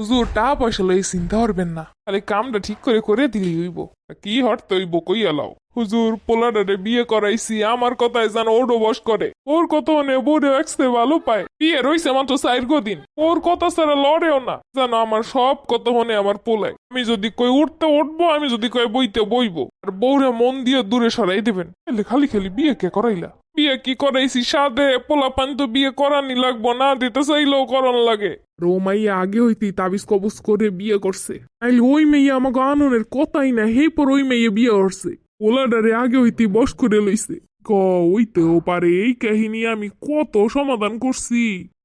হুজুর, টা পয়সা লই চিন্তা করবেন না। খালি কামটা ঠিক করে করে দিলি হইব। কি হরতে হইব কই এলাও হুজুর, পোলাডারে বিয়ে করাইছি, আমার কথায় যেন ওডো বস করে। ওর কথা নে বোর্ডে একসে ভালো পায়। বিয়ে রইছে মাত্র চার দিন। ওর কথা ছাড়া লড়েও না। জানো আমার সব কথা মনে আমার পোলায়। আমি যদি কই উঠতে উঠবো, আমি যদি কই বইতে বইবো। আর বউরে মন দিয়ে দূরে সরাই দেবেন। খালি খালি বিয়ে কে করাইলা? বিয়ে কি করাইছি? সাদে পোলা পান তো বিয়ে করানি লাগবো, না দিতে চাইলেও করন লাগে। রোমাইয়া আগে হইতে তাবিজ কবজ করে বিয়ে করছে। আইলে ওই মেয়ে আমাকে আননের কথাই না হে পর ওই মেয়ে বিয়ে করছে। ওলাডারে আগে হইতে বস করে লইছে। ক ওইতেও পারে, এই কাহিনী আমি কত সমাধান করছি।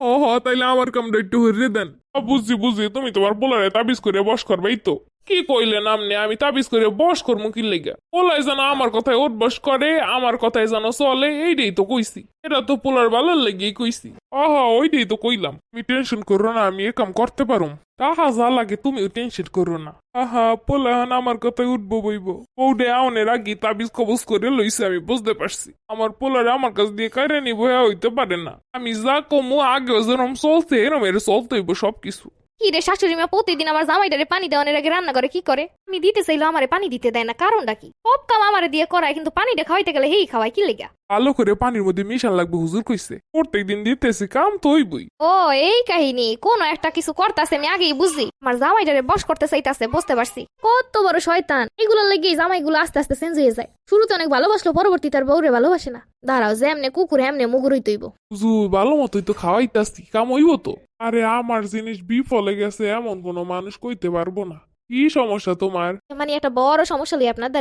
ও হ, তাইলে আমার কামটা একটু হইরে দেন। বুঝছি বুঝছি, তুমি তোমার পোলারে তাবিজ করে বস করবাই তো। কি কইলেন আমনে আমি তাবিজ করে বস করব কি লেগা? পোলাই যেন আমার কথায় বস করে, আমার কথায় যেন চলে এইটাই তো কইছি। এটা তো পোলার ভালোর লেগেই কইছি। আহা ওইটাই তো কইলাম। তুমি টেনশন করো না, আমি এ কাম করতে পারুম। তাহা যা লাগে তুমিও টেনশন করো না। আহা পোলাহান আমার কথায় উঠবো বইব। বউডে আউনের আগে তাবিজ কবজ করে লইছে, আমি বুঝতে পারছি। আমার পোলারে আমার কাছ দিয়ে কারে নিব হ্যাঁ হইতে পারে না। আমি যা কমু, আগেও যেরকম চলছে, এরম এর চলতে হইব সবকিছু। কি রে শাশুড়ি মা প্রতিদিন আমার জামাইটারে পানি দেওয়ানোর আগে রান্না করে কি করে? আমি দিতে চাইলো আমারে পানি দিতে দেয় না কারণটা কি? সব কাম আমারে দিয়ে করায় কিন্তু পানিটা খাওয়াইতে গেলে হেই খাওয়াই কি লেগা? ভালো করে পানির মধ্যে মিশান লাগবে হুজুর কইছে। প্রত্যেক দিন দিতেছি কাম তো হইবই। ও এই কাহিনী কোন একটা কিছু করতেছে আমি আগেই বুঝি। আমার জামাইটারে বস করতে চাইতাছে বুঝতে পারছি। কত বড় শয়তান। এগুলোর লেগে জামাইগুলো আস্তে আস্তে চেঞ্জ হয়ে যায়। শুরুতে অনেক ভালোবাসলো পরবর্তী তার বউরে ভালোবাসে না। দাঁড়াও যে এমনি কুকুর এমনি মুগুরই তৈব। হুজুর ভালো মতোই তো খাওয়াইতাছি কাম হইব তো। আরে আমার জিনিস বিফলে গেছে এমন কোনো মানুষ কইতে পারব না। কি সমস্যা তোমার? মানে একটা বড় সমস্যা লই আপনার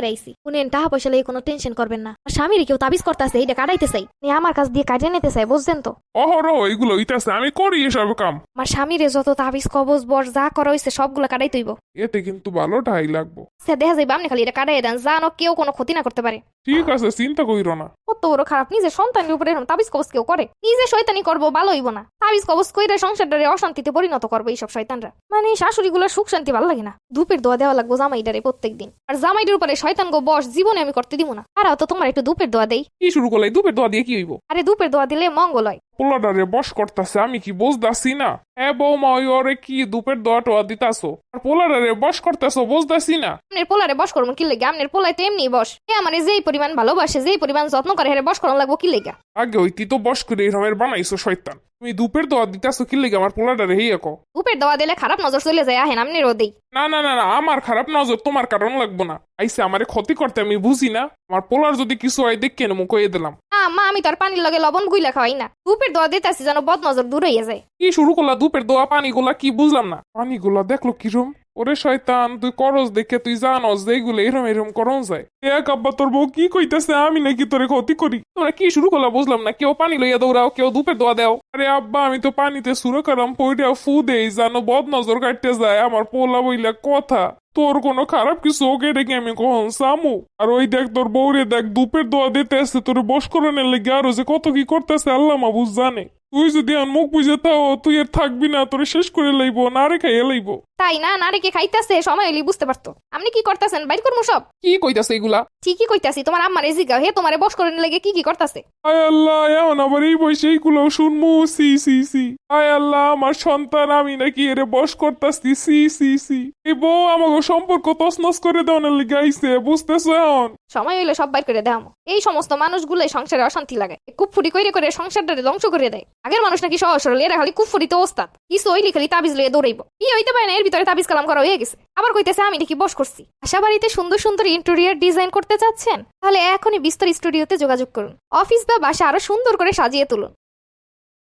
শুনেন টাকা পয়সা লই কোনো টেনশন করবেন না। স্বামীর কেউ তাবিজ করতেছে এইটা কাটাইতে চাই। নিয়ে আমার কাছ দিয়ে কাটিয়ে নিতে চাই বুঝছেন তো? অহরহ এগুলো হইতাছে আমি করি এসব কাম। আমার স্বামীরে যত তাবিজ কবজ বর যা করা সবগুলো কাটাই তৈব। এতে কিন্তু ভালো ঠাই লাগবো। সে দেখা যাইবে আপনি খালি এটা কাটাই দেন জানো কেউ কোনো ক্ষতি না করতে পারে। ঠিক আছে চিন্তা কইরো না। কত বড় খারাপ নিজের সন্তানের উপরে এরকম তাবিজ কবজ কেউ করে? নিজে শয়তানি করব ভালো হইব না। তাবিজ কবজ কইরে সংসারটারে অশান্তিতে পরিণত করব এইসব শয়তানরা। মানে শাশুড়িগুলোর সুখ শান্তি ভালো লাগে না। ধূপের দোয়া দেওয়া লাগবো জামাইডারে প্রত্যেক দিন আর জামাইডের উপরে শয়তান গো বস জীবনে আমি করতে দিব না। আর তো তোমার একটু ধূপের দোয়া দেই। কি শুরু করলাই দুপের দোয়া দিয়ে কি হইব? আরে ধূপের দোয়া দিলে মঙ্গল হয়। পোলাডারে বস করতেছে আমি কি বুঝদাসি না? হ্যাঁ বৌমা ওই ওরে কি দুপের দোয়া টোয়া দিতাছো? আর পোলাডারে বস করতেছো বুঝদাসি না? আমনের পোলারে বস করব কি লেগে? আমনের পোলাই তো এমনি বস। এ আমার যেই পরিমাণ ভালোবাসে যেই পরিমাণ যত্ন করে হেরে বস করানো লাগবো কি লেগে? আগে হইতি তো বস করে এরমের বানাইছো শয়তান। তুমি দুপের দোয়া দিতাছো কি লেগে? আমার পোলাডারে হেই কো উপের দেওয়া দিলে খারাপ নজর চলে যায় আহেন আমনেরও দেই না না না না আমার খারাপ নজর তোমার কারণ লাগবো না। আইসে আমারে ক্ষতি করতে আমি বুঝি না। আমার পোলার যদি কিছু হয় দেখে নেব কয়ে দিলাম। না মা আমি তোর পানির লগে লবণ গুইলা খাওয়াই না। উপের দোয়া দিতেছি যেন বদ নজর দূর হইয়া যায়। কি শুরু করলা দুপের দোয়া পানিগুলা কি বুঝলাম না। পানিগুলা দেখল কিরম? ওরে শয়তান তুই করস দেখে তুই জানস যে এইগুলো এরম এরম করন যায়। এক আব্বা তোর বউ কি কইতেছে? আমি নাকি তোরে ক্ষতি করি। তোরা কি শুরু করলা বুঝলাম না। কেউ পানি লইয়া দৌড়াও কেউ দুপের দোয়া দেও। আরে আব্বা আমি তো পানিতে সুরো কারাম পইরা ফু দেই জানো বদ নজর কাটতে যায়। আমার পোলা বইলা কথা। তোর কোনো খারাপ কিছু ওকে ডেকে আমি কখন সামু? আর ওই দেখ তোর বউরে দেখ, দুপের দোয়া দিতে আসছে তোর বস করানোর লেগে আরও যে কত কি করতেছে, আল্লাহ মাবুজ জানে। তুই যদি মুখ বুঝে তাও তুই আর থাকবি না তোর শেষ করে লাইবো না রে খাইয়ে লাইবো। তাই না নারীকে খাইতেছে সময় হইলে বুঝতে পারতো। আপনি কি করতেছেন? বাইর করব সব কি কইতাছে এগুলা? ঠিকই কইতাছি তোমার আম্মারে জিগাও হে তোমারে বস করে লেগে কি কি করতেছে? আয় আল্লাহ এমন আবার এই বয়সে এইগুলো শুনব সি সি সি। আয় আল্লাহ আমার সন্তান আমি নাকি এরে বস করতাছি সি সি সি। এই বউ আমাকে সম্পর্ক তসনস করে দেওয়ার লেগে আইছে বুঝতেছ এখন? সময় হইলে সব বাইর করে দেও এই সমস্ত মানুষগুলোই সংসারে অশান্তি লাগে। কুফুরি কইরে করে সংসারটারে ধ্বংস করে দেয়। আগের মানুষ নাকি সহজ সরল, এরা খালি কুফুরিতে ওস্তাদ। কিছু ওই লিখালি তাবিজ লিয়ে দৌড়াইব। কি হইতে পারে না, এর ভিতরে তাবিজ কালাম করা হয়ে গেছে। আবার কইতেছে আমি নাকি বস করছি। আশা বাড়িতে সুন্দর সুন্দর ইন্টেরিয়ার ডিজাইন করতে চাচ্ছেন? তাহলে এখনই বিস্তর স্টুডিওতে যোগাযোগ করুন। অফিস বা বাসা আরও সুন্দর করে সাজিয়ে তুলুন।